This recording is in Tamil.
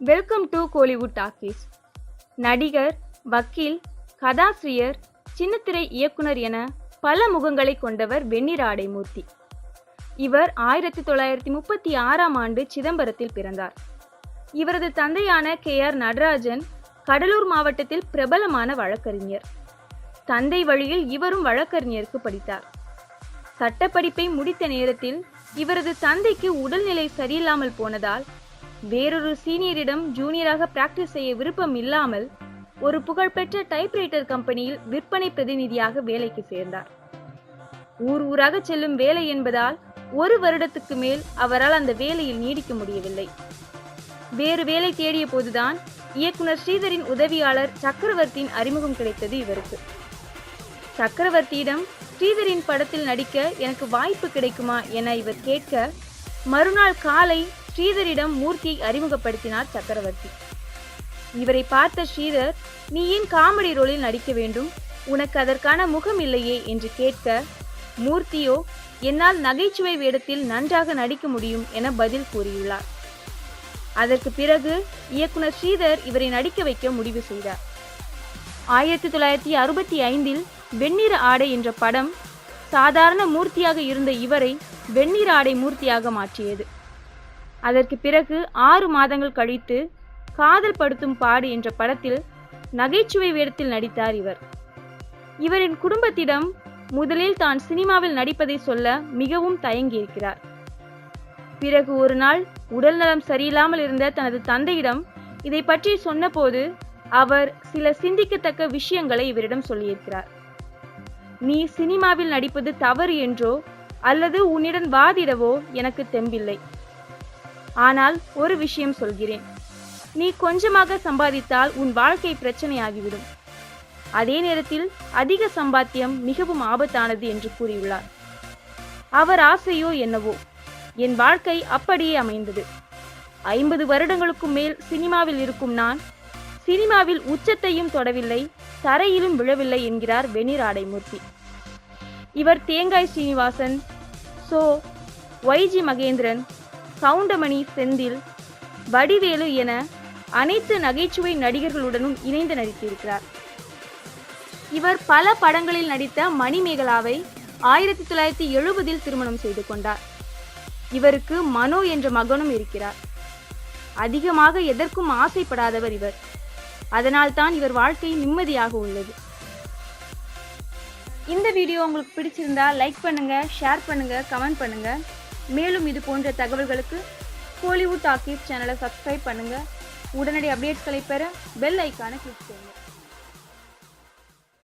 வெல்கம் டு கோலிவுட் டாக்கீஸ் நடிகர் வக்கீல் கதாசிரியர் சின்னத்திரை இயக்குனர் என பல முகங்களை கொண்டவர் வெண்ணிற ஆடைமூர்த்தி இவர் ஆயிரத்தி தொள்ளாயிரத்தி முப்பத்தி ஆறாம் ஆண்டு சிதம்பரத்தில் பிறந்தார். இவரது தந்தையான கே ஆர் நடராஜன் கடலூர் மாவட்டத்தில் பிரபலமான வழக்கறிஞர். தந்தை வழியில் இவரும் வழக்கறிஞருக்கு படித்தார். சட்டப்படிப்பை முடித்த நேரத்தில் இவரது தந்தைக்கு உடல்நிலை சரியில்லாமல் போனதால் வேறொரு சீனியரிடம் ஜூனியராக பிராக்டிஸ் செய்ய விருப்பம் இல்லாமல் ஒரு புகழ்பெற்ற டைப்ரைட்டர் கம்பெனியில் விற்பனை பிரதிநிதியாக வேலைக்கு சேர்ந்தார். ஊர் ஊராக செல்லும் வேலை என்பதால் ஒரு வருடத்துக்கு மேல் அவரால் அந்த வேலையில் நீடிக்க முடியவில்லை. வேறு வேலை தேடிய போதுதான் இயக்குனர் ஸ்ரீதரின் உதவியாளர் சக்கரவர்த்தியின் அறிமுகம் கிடைத்தது இவருக்கு. சக்கரவர்த்தியிடம் ஸ்ரீதரின் படத்தில் நடிக்க எனக்கு வாய்ப்பு கிடைக்குமா? என இவர் கேட்க மறுநாள் காலை ஸ்ரீதரிடம் மூர்த்தியை அறிமுகப்படுத்தினார் சக்கரவர்த்தி. இவரை பார்த்த ஸ்ரீதர் நீ ஏன் காமெடி ரோலில் நடிக்க வேண்டும்? உனக்கு அதற்கான முகம் இல்லையே என்று கேட்க மூர்த்தியோ என்னால் நகைச்சுவை வேடத்தில் நன்றாக நடிக்க முடியும் என பதில் கூறியுள்ளார். அதற்கு பிறகு இயக்குனர் ஸ்ரீதர் இவரை நடிக்க வைக்க முடிவு செய்தார். ஆயிரத்தி தொள்ளாயிரத்தி அறுபத்தி ஐந்தில் வெண்ணிற ஆடை என்ற படம் சாதாரண மூர்த்தியாக இருந்த இவரை வெண்ணிற ஆடை மூர்த்தியாக மாற்றியது. அதற்கு பிறகு ஆறு மாதங்கள் கழித்து காதல் படுத்தும் பாடு என்ற படத்தில் நகைச்சுவை வேடத்தில் நடித்தார் இவர். இவரின் குடும்பத்திடம் முதலில் தான் சினிமாவில் நடிப்பதை சொல்ல மிகவும் தயங்கியிருக்கிறார். பிறகு ஒரு நாள் உடல்நலம் சரியில்லாமல் இருந்த தனது தந்தையிடம் இதை பற்றி சொன்னபோது அவர் சில சிந்திக்கத்தக்க விஷயங்களை இவரிடம் சொல்லியிருக்கிறார். நீ சினிமாவில் நடிப்பது தவறு என்றோ அல்லது உன்னிடம் வாதிடவோ எனக்கு தெம்பில்லை. ஆனால் ஒரு விஷயம் சொல்கிறேன். நீ கொஞ்சமாக சம்பாதித்தால் உன் வாழ்க்கை பிரச்சனையாகிவிடும். அதே நேரத்தில் அதிக சம்பாத்தியம் மிகவும் ஆபத்தானது என்று கூறியுள்ளார். அவர் ஆசையோ என்னவோ என் வாழ்க்கை அப்படியே அமைந்தது. ஐம்பது வருடங்களுக்கும் மேல் சினிமாவில் இருக்கும் நான் சினிமாவில் உச்சத்தையும் தொடவில்லை தரையிலும் விழவில்லை என்கிறார் வெண்ணிற ஆடைமூர்த்தி. இவர் தேங்காய் சீனிவாசன் சோ ஒய்ஜி மகேந்திரன் கவுண்டமணி செந்தில் வடிவேலு என அனைத்து நகைச்சுவை நடிகர்களுடனும் இணைந்து நடித்திருக்கிறார். இவர் பல படங்களில் நடித்த மணிமேகலாவை ஆயிரத்தி தொள்ளாயிரத்தி எழுபதில் திருமணம் செய்து கொண்டார். இவருக்கு மனோ என்ற மகனும் இருக்கிறார். அதிகமாக எதற்கும் ஆசைப்படாதவர் இவர். அதனால்தான் இவர் வாழ்க்கை நிம்மதியாக உள்ளது. இந்த வீடியோ உங்களுக்கு பிடிச்சிருந்தா லைக் பண்ணுங்க ஷேர் பண்ணுங்க கமெண்ட் பண்ணுங்க. மேலும் இது போன்ற தகவல்களுக்கு கோலிவுட் டாக்கீஸ் சேனலை சப்ஸ்கிரைப் பண்ணுங்க. உடனடி அப்டேட்ஸ்களை பெற பெல் ஐக்கானை கிளிக் செய்யுங்க